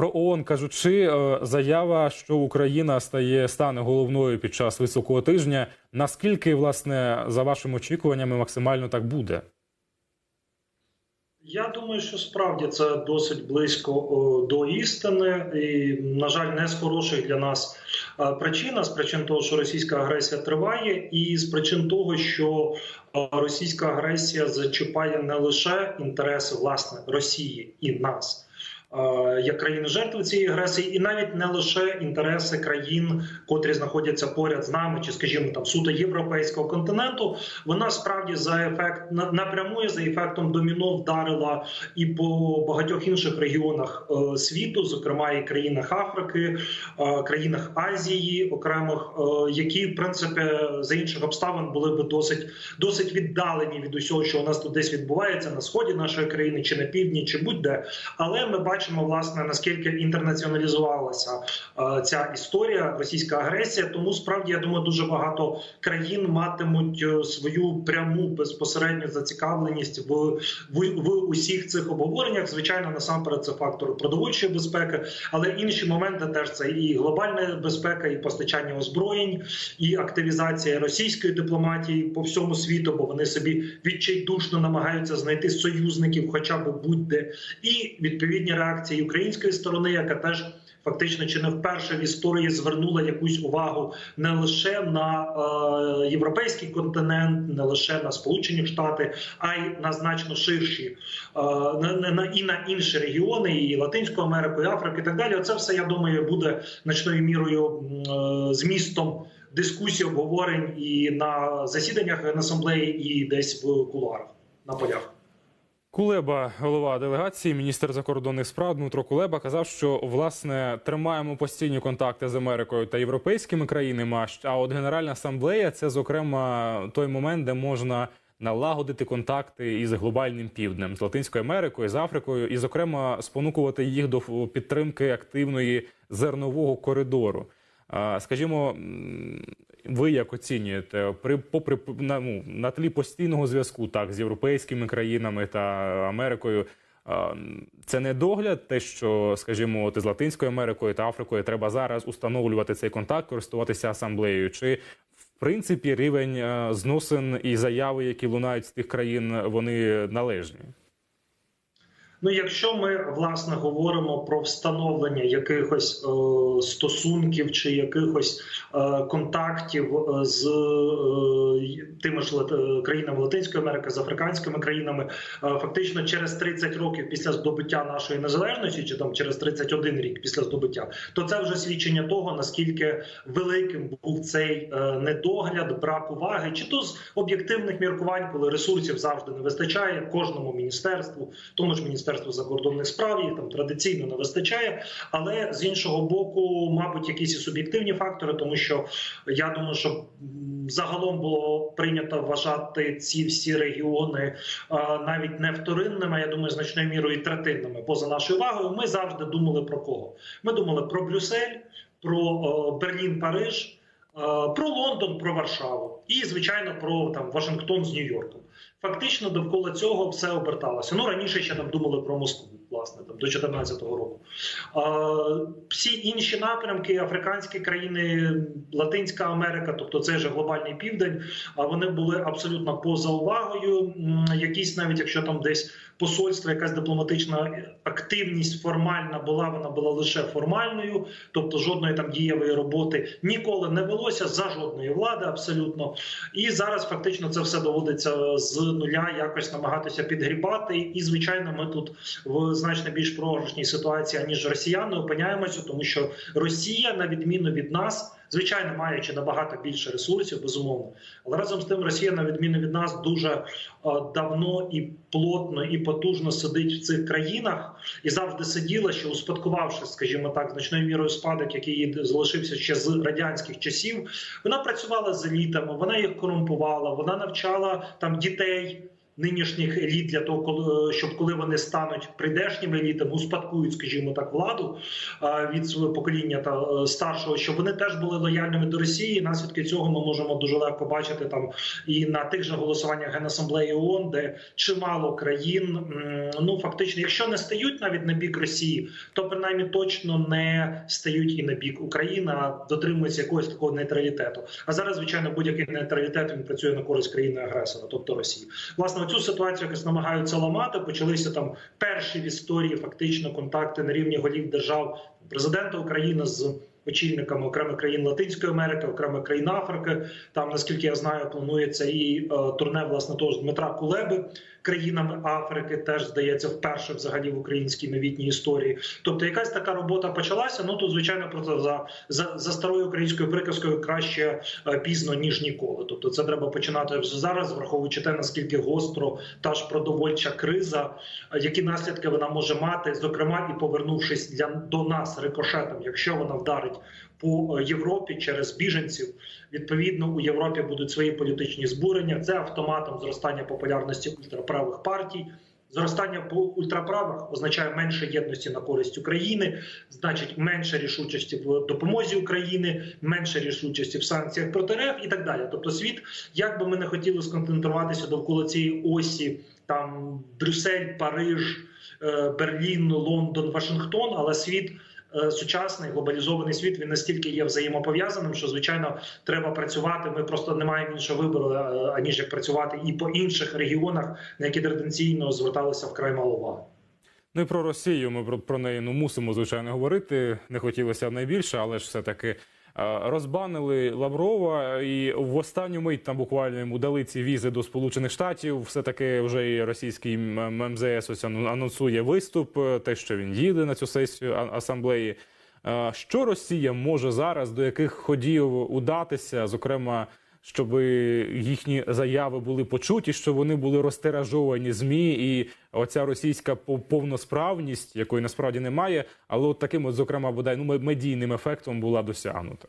Про ООН кажучи, е, заява, що Україна стає стане головною під час високого тижня. Наскільки, власне, за вашими очікуваннями, максимально так буде? Я думаю, що справді це досить близько до істини, і на жаль, не з хороших для нас е, причин, з причин того, що російська агресія триває, і з причин того, що е, російська агресія зачіпає не лише інтереси власне Росії і нас. Е, Як країни жертви цієї агресії, і навіть не лише інтереси країн, котрі знаходяться поряд з нами, чи, скажімо, там суто європейського континенту, вона справді за ефект на- напряму за ефектом доміно вдарила і по багатьох інших регіонах е, світу, зокрема і країнах Африки, е, країнах Азії, окремих, які в принципі за інших обставин були би досить досить віддалені від усього, що у нас тут десь відбувається на сході нашої країни, чи на півдні, чи будь-де. Але ми бачимо власне наскільки інтернаціоналізувалася е, ця історія, російська агресія. Тому справді я думаю, дуже багато країн матимуть е, свою пряму безпосередню зацікавленість в, в, в усіх цих обговореннях. Звичайно, насамперед це фактор продовольчої безпеки, але інші моменти теж це і глобальна безпека, і постачання озброєнь, і активізація російської дипломатії по всьому світу, бо вони собі відчайдушно намагаються знайти союзників, хоча б будь-де, і відповідні реакції української сторони, яка теж. Фактично, чи не вперше в історії звернула якусь увагу не лише на е, європейський континент, не лише на Сполучені Штати, а й на значно ширші е, на, на і на інші регіони, і Латинську Америку, і Африку, і так далі. Оце все я думаю буде значною мірою е, змістом дискусій, обговорень і на засіданнях Генасамблеї, і десь в кулуарах на полях. Кулеба, голова делегації, міністр закордонних справ Дмитро Кулеба казав, що власне тримаємо постійні контакти з Америкою та європейськими країнами. а от Генеральна асамблея це зокрема той момент, де можна налагодити контакти із глобальним півднем, з Латинською Америкою, з Африкою, і, зокрема, спонукувати їх до підтримки активної зернового коридору. Скажімо, ви як оцінюєте при попри на, ну, на тлі постійного зв'язку так з європейськими країнами та Америкою? Це не догляд, те, що, скажімо, от із Латинською Америкою та Африкою треба зараз установлювати цей контакт, користуватися асамблеєю. Чи в принципі рівень е, зносин і заяви, які лунають з тих країн, вони належні? Ну, якщо ми власне говоримо про встановлення якихось е, стосунків чи якихось е, контактів е, з е, тими ж е, країнами Латинської Америки, з африканськими країнами, е, фактично через 30 років після здобуття нашої незалежності, чи там через 31 рік після здобуття, то це вже свідчення того наскільки великим був цей недогляд, брак уваги, чи то з об'єктивних міркувань, коли ресурсів завжди не вистачає кожному міністерству, тому ж міністерству закордонних справ їх там традиційно не вистачає. Але з іншого боку, мабуть, якісь і суб'єктивні фактори, тому що я думаю, що загалом було прийнято вважати ці всі регіони навіть не вторинними, я думаю, значною мірою і третинними поза нашою увагою. Ми завжди думали про кого? Ми думали про Брюссель, про Берлін, Париж. Про Лондон, про Варшаву і звичайно про там Вашингтон з Нью-Йорком. Фактично довкола цього все оберталося. Ну раніше ще там думали про Москву, власне, там до 2014 року. А, всі інші напрямки, африканські країни, Латинська Америка, тобто цей же глобальний південь, а вони були абсолютно поза увагою. Якісь навіть якщо там десь посольство, якась дипломатична активність формальна була, вона була лише формальною, тобто жодної там дієвої роботи ніколи не велося за жодної влади, абсолютно. І зараз фактично це все доводиться з нуля якось намагатися підгрібати. І звичайно, ми тут в значно більш програшній ситуації ніж росіяни опиняємося, тому що Росія, на відміну від нас. Звичайно, маючи набагато більше ресурсів, безумовно, але разом з тим Росія, на відміну від нас, дуже е, давно і плотно і потужно сидить в цих країнах і завжди сиділа, що успадкувавши, скажімо так, значною мірою спадок, який залишився ще з радянських часів. Вона працювала з елітами, вона їх корумпувала, вона навчала там дітей нинішніх еліт для того, коли щоб коли вони стануть прийдешніми елітами, успадкують, скажімо так, владу від свого покоління та е, старшого, щоб вони теж були лояльними до Росії. Наслідки цього ми можемо дуже легко бачити там і на тих же голосуваннях Генасамблеї ООН, де чимало країн ну фактично, якщо не стають навіть на бік Росії, то принаймні точно не стають і на бік України, а дотримуються якогось такого нейтралітету. А зараз, звичайно, будь-який нейтралітет він працює на користь країни агресора, тобто Росії. Власне, цю ситуацію якось намагаються ламати. Почалися там перші в історії фактично контакти на рівні голів держав президента України з. Очільниками окремих країн Латинської Америки, окремих країн Африки, там наскільки я знаю, планується і е, турне власне того ж Дмитра Кулеби країнами Африки. Теж здається, вперше взагалі в українській новітній історії. Тобто, якась така робота почалася. Ну тут звичайно про це за, за, за старою українською приказкою краще е, пізно ніж ніколи. Тобто, це треба починати вже зараз, враховуючи те, наскільки гостро та ж продовольча криза, е, які наслідки вона може мати, зокрема і повернувшись для до нас рикошетом, якщо вона вдарить по е, Європі через біженців. Відповідно, у Європі будуть свої політичні збурення. Це автоматом зростання популярності ультраправих партій. Зростання по ультраправих означає менше єдності на користь України, значить менше рішучості в допомозі України, менше рішучості в санкціях проти РФ і так далі. Тобто, світ, як би ми не хотіли сконцентруватися довкола цієї осі, там Брюссель, Париж, е, Берлін, Лондон, Вашингтон, але світ. Е, Сучасний глобалізований світ він настільки є взаємопов'язаним, що звичайно треба працювати. Ми просто не маємо іншого вибору, е, аніж як працювати і по інших регіонах, на які традиційно зверталися вкрай мало уваги. Ну і про Росію ми про, про неї ну мусимо звичайно говорити. Не хотілося б найбільше, але ж все таки. Розбанили Лаврова, і в останню мить там буквально йому дали ці візи до Сполучених Штатів. Все таки вже і російський МЗС ось анонсує виступ, е, те, що він їде на цю сесію асамблеї. Е, Що Росія може зараз до яких ходів удатися, зокрема, щоб їхні заяви були почуті, щоб вони були розтиражовані змі, і оця російська пов- повносправність, якої насправді немає, але от таким, от, зокрема, бодай ну медійним ефектом була досягнута.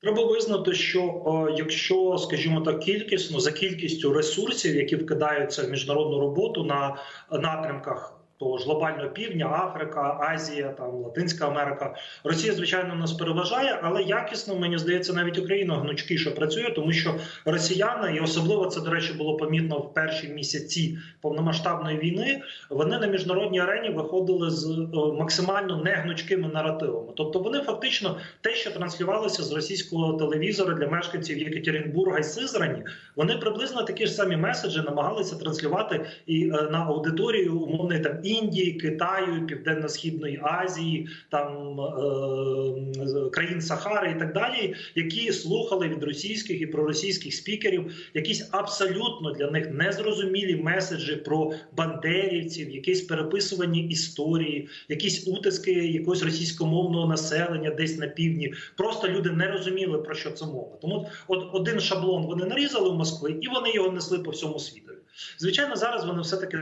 Треба визнати, що е, якщо, скажімо так, кількісно за кількістю ресурсів, які вкидаються в міжнародну роботу на напрямках того ж глобального півдня, Африка, Азія, там Латинська Америка, Росія, звичайно, нас переважає, але якісно мені здається, навіть Україна гнучкіше працює, тому що росіяни, і особливо це до речі було помітно в перші місяці повномасштабної війни. Вони на міжнародній арені виходили з е, максимально негнучкими наративами. Тобто, вони фактично те, що транслювалося з російського телевізора для мешканців Єкатеринбурга і Сизрані, вони приблизно такі ж самі меседжі намагалися транслювати і е, на аудиторію умовної там Індії, Китаю, Південно-Східної Азії, там е, країн Сахари і так далі, які слухали від російських і проросійських спікерів якісь абсолютно для них незрозумілі меседжі про бандерівців, якісь переписувані історії, якісь утиски якогось російськомовного населення десь на півдні. Просто люди не розуміли про що це мова. Тому от один шаблон вони нарізали в Москві, і вони його несли по всьому світу. Звичайно, зараз вони все таки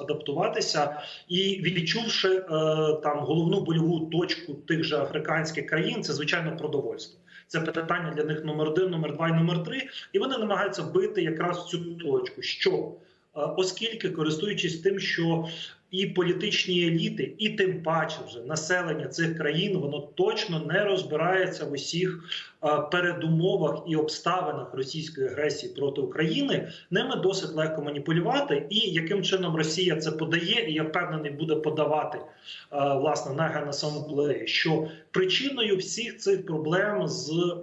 адаптуватися і відчувши е, там головну больову точку тих же африканських країн, це звичайно продовольство. Це питання для них номер один, номер два і номер три. І вони намагаються бити якраз цю точку. Що е, оскільки користуючись тим, що і політичні еліти, і тим паче вже населення цих країн, воно точно не розбирається в усіх е, передумовах і обставинах російської агресії проти України. Ними досить легко маніпулювати, і яким чином Росія це подає, і я впевнений, буде подавати е, власне на генасамблеї, що причиною всіх цих проблем з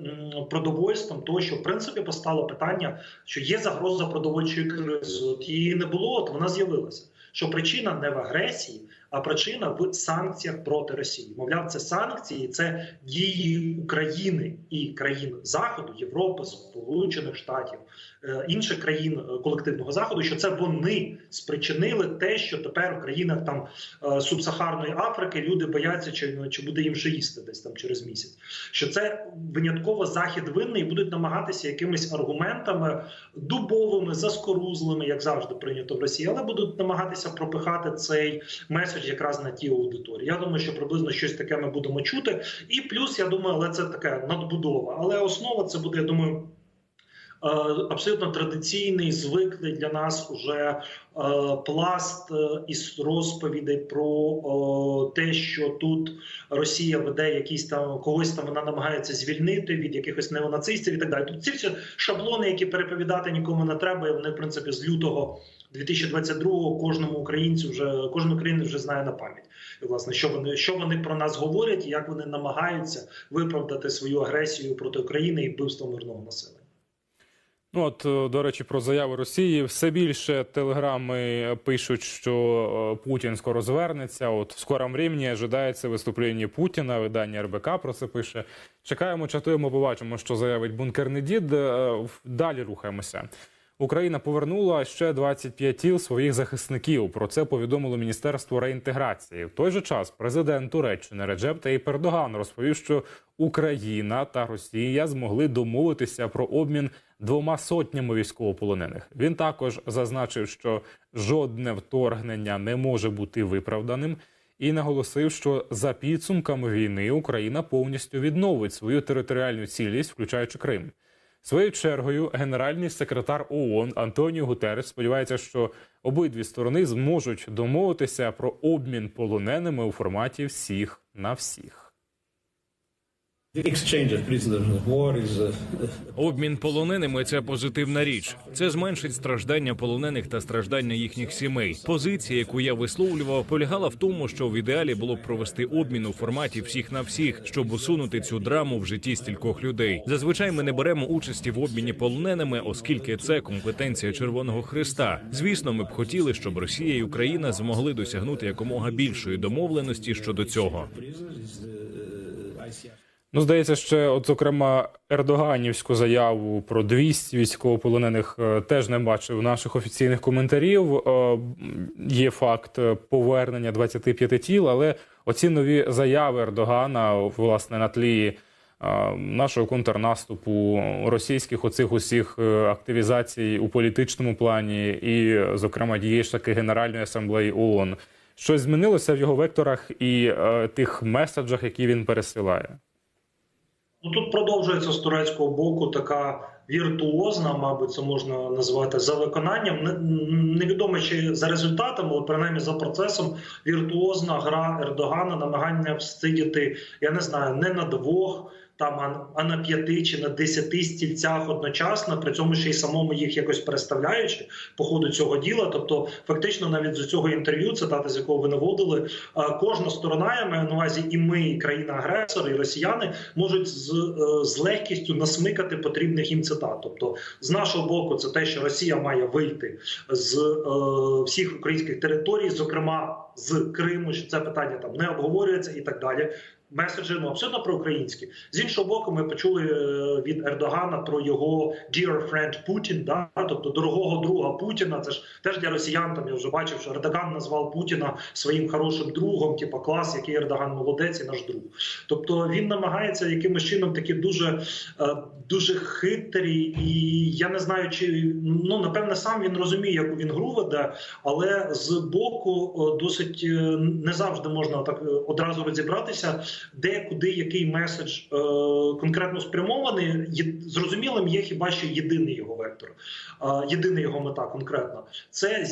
продовольством, того що в принципі постало питання, що є загроза продовольчої кризи. От її не було, от вона з'явилася. Що причина не агресії, причина в санкціях проти Росії. Мовляв, це санкції, це дії України і країн Заходу, Європи, Сполучених Штатів, е, інших країн е, колективного заходу. Що це вони спричинили те, що тепер в країнах там е, субсахарної Африки люди бояться, чи, чи буде їм що їсти десь там через місяць. Що це винятково захід винний і будуть намагатися якимись аргументами дубовими, заскорузлими, як завжди прийнято в Росії, але будуть намагатися пропихати цей меседж якраз на ті аудиторії. Я думаю, що приблизно щось таке ми будемо чути. І плюс, я думаю, але це така надбудова. Але основа це буде, я думаю. абсолютно традиційний, звиклий для нас уже е, пласт е, із розповідей про е, те, що тут Росія веде якісь там когось там вона намагається звільнити від якихось неонацистів і так далі. Тут ці всі шаблони, які переповідати нікому не треба, і вони в принципі з лютого 2022-го кожному українцю вже кожен українець вже знає на пам'ять. Власне, що вони що вони про нас говорять, і як вони намагаються виправдати свою агресію проти України і вбивство мирного населення. Ну от е, до речі, про заяви Росії все більше телеграми пишуть, що е, Путін скоро звернеться. От в скором времени ожидається виступлення Путіна. Видання РБК про це пише. Чекаємо, чатуємо, побачимо, що заявить бункерний дід. Е, Далі рухаємося. Україна повернула ще 25 тіл своїх захисників. Про це повідомило Міністерство реінтеграції. В той же час президент Туреччини Реджеп Таїп Ердоган розповів, що Україна та Росія змогли домовитися про обмін двома сотнями військовополонених. Він також зазначив, що жодне вторгнення не може бути виправданим, і наголосив, що за підсумками війни Україна повністю відновить свою територіальну цілість, включаючи Крим. Своєю чергою, генеральний секретар ООН Антоніо Гутерес сподівається, що обидві сторони зможуть домовитися про обмін полоненими у форматі всіх на всіх. Обмін полоненими це позитивна річ. Це зменшить страждання полонених та страждання їхніх сімей. Позиція, яку я висловлював, полягала в тому, що в ідеалі було б провести обмін у форматі всіх на всіх, щоб усунути цю драму в житті стількох людей. Зазвичай ми не беремо участі в обміні полоненими, оскільки це компетенція Червоного Христа. Звісно, ми б хотіли, щоб Росія і Україна змогли досягнути якомога більшої домовленості щодо цього. Ну, здається, ще, от, зокрема, Ердоганівську заяву про 200 військовополонених е, теж не бачив наших офіційних коментарів. Е, Є факт е, повернення 25 тіл, але оці нові заяви Ердогана, власне, на тлі нашого контрнаступу, російських оцих усіх активізацій у політичному плані, і, зокрема, дієї ж таки Генеральної асамблеї ООН. Щось змінилося в його векторах і тих меседжах, які він пересилає. Ну тут продовжується з турецького боку така віртуозна, мабуть, це можна назвати за виконанням. Не- Невідомо чи за результатами, але принаймні за процесом віртуозна гра Ердогана, намагання всидіти, я не знаю, не на двох. Там а- на п'яти чи на десяти стільцях одночасно, при цьому ще й самому їх якось переставляючи по ходу цього діла. Тобто, фактично, навіть з цього інтерв'ю, цитати з якого ви наводили, кожна сторона, я маю на увазі, і ми, і країна-агресор, і росіяни можуть з, е, з легкістю насмикати потрібних їм цитат. Тобто, з нашого боку, це те, що Росія має вийти з е, всіх українських територій, зокрема з Криму, що це питання там не обговорюється і так далі. Меседжі ну, абсолютно проукраїнські. З іншого боку, ми почули е, від Ердогана про його dear friend Putin, да? тобто дорогого друга Путіна. Це ж теж для росіян. Там я вже бачив, що Ердоган назвав Путіна своїм хорошим другом, типу клас, який Ердоган молодець і наш друг. Тобто він намагається якимось чином такі дуже, е, дуже хитрі, і я не знаю, чи ну напевне сам він розуміє, яку він гру веде, але з боку досить е, не завжди можна так одразу розібратися, де куди який меседж е, конкретно спрямований. Є- Зрозумілим є хіба що єдиний його вектор, е, єдина його мета конкретно це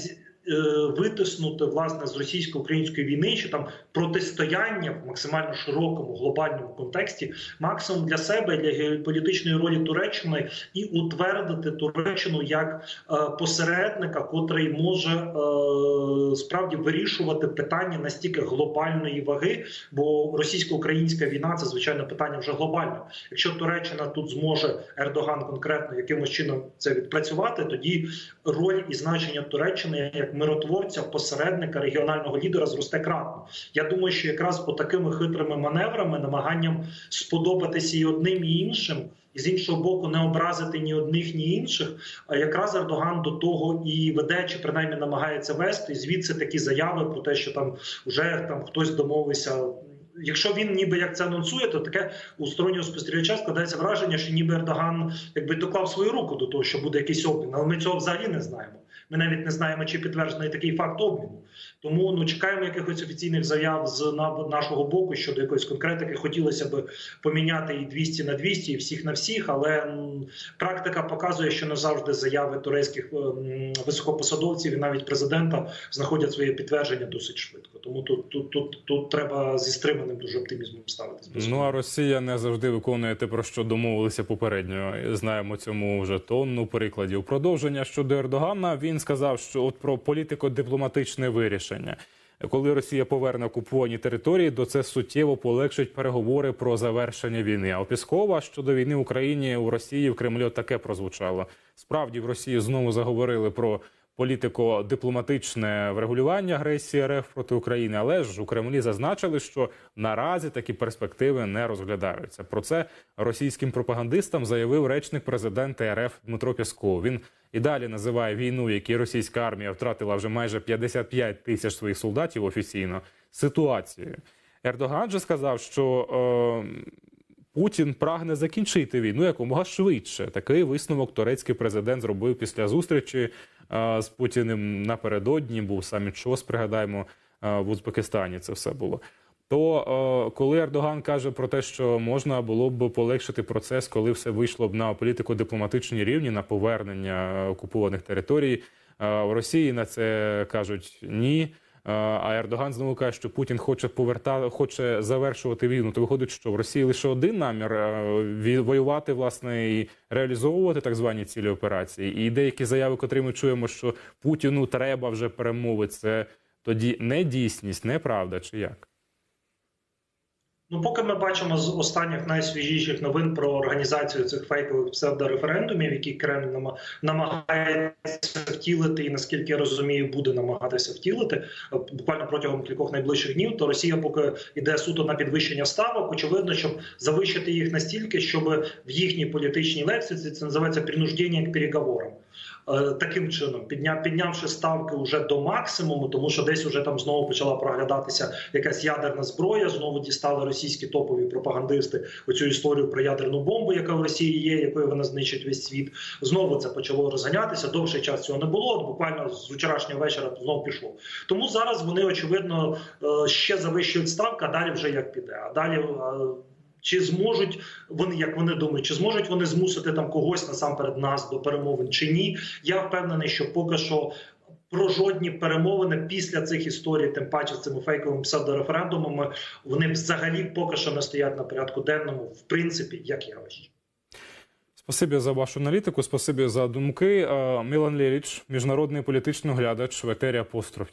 витиснути власне з російсько-української війни чи там протистояння в максимально широкому глобальному контексті, максимум для себе для геополітичної ролі Туреччини і утвердити Туреччину як е, посередника, котрий може е, справді вирішувати питання настільки глобальної ваги, бо російсько-українська війна це звичайно питання вже глобальне. Якщо Туреччина тут зможе Ердоган конкретно якимось чином це відпрацювати, тоді роль і значення Туреччини як миротворця, посередника, регіонального лідера зросте кратно. Я думаю, що якраз по такими хитрими маневрами, намаганням сподобатися і одним і іншим. І з іншого боку, не образити ні одних, ні інших. А якраз Ердоган до того і веде, чи принаймні намагається вести. І звідси такі заяви про те, що там вже там хтось домовився. Якщо він ніби як це анонсує, то таке у стороннього спостерігача складається враження, що ніби Ердоган якби доклав свою руку до того, що буде якийсь обмін. Але ми цього взагалі не знаємо. Ми навіть не знаємо, чи підтверджений такий факт обміну. Тому ну чекаємо якихось офіційних заяв з на- нашого боку щодо якоїсь конкретики. Хотілося б поміняти і 200 на 200, і всіх на всіх, але практика показує, що не завжди заяви турецьких ем, високопосадовців і навіть президента знаходять своє підтвердження досить швидко. Тому тут тут тут, тут треба зі стриманим дуже оптимізмом ставитись. Ну а Росія не завжди виконує те, про що домовилися попередньо. Знаємо цьому вже тонну прикладів. Продовження щодо Ердогана він сказав, що от про політико-дипломатичне вирішення. Коли Росія поверне окуповані території, до це суттєво полегшить переговори про завершення війни. А у Піскова щодо війни в Україні у Росії в Кремлі таке прозвучало. Справді в Росії знову заговорили про політико-дипломатичне врегулювання агресії РФ проти України, але ж у Кремлі зазначили, що наразі такі перспективи не розглядаються. Про це російським пропагандистам заявив речник президента РФ Дмитро Пєсков. Він і далі називає війну, якій російська армія втратила вже майже 55 тисяч своїх солдатів офіційно ситуацією. Ердоган же сказав, що е, Путін прагне закінчити війну якомога швидше. Такий висновок турецький президент зробив після зустрічі з Путіним напередодні. Був саміт ШОС, пригадаємо, в Узбекистані це все було. То коли Ердоган каже про те, що можна було б полегшити процес, коли все вийшло б на політико-дипломатичній рівні, на повернення окупованих територій, в Росії на це кажуть ні. Е, А Ердоган знову каже, що Путін хоче повертати, хоче завершувати війну. То виходить, що в Росії лише один намір е, воювати власне і реалізовувати так звані цілі операції. І деякі заяви, котрі ми чуємо, що Путіну треба вже перемови. Це тоді не дійсність, не правда, чи як? Ну, поки ми бачимо з останніх найсвіжіших новин про організацію цих фейкових псевдореферендумів, які Кремль нама- намагається втілити, і наскільки я розумію, буде намагатися втілити е, буквально протягом кількох найближчих днів, то Росія поки йде суто на підвищення ставок. Очевидно, щоб завищити їх настільки, щоб в їхній політичній лексиці це називається принуждення к переговорам. Е, Таким чином, підняв, піднявши ставки вже до максимуму, тому що десь уже там знову почала проглядатися якась ядерна зброя. Знову дістали російські топові пропагандисти оцю історію про ядерну бомбу, яка в Росії є, якою вона знищить весь світ. Знову це почало розганятися. Довший час цього не було. Буквально з вчорашнього вечора знову пішло. Тому зараз вони очевидно е, ще завищують ставки, а далі вже як піде. А далі. Чи зможуть вони, як вони думають, чи зможуть вони змусити там когось насамперед нас до перемовин чи ні? Я впевнений, що поки що про жодні перемовини після цих історій, тим паче з цими фейковими псевдореферендумами, вони взагалі поки що не стоять на порядку денному, в принципі, як явище. Спасибі за вашу аналітику, спасибі за думки. Е, Мілан Лєліч, міжнародний політичний оглядач в етері Апостроф.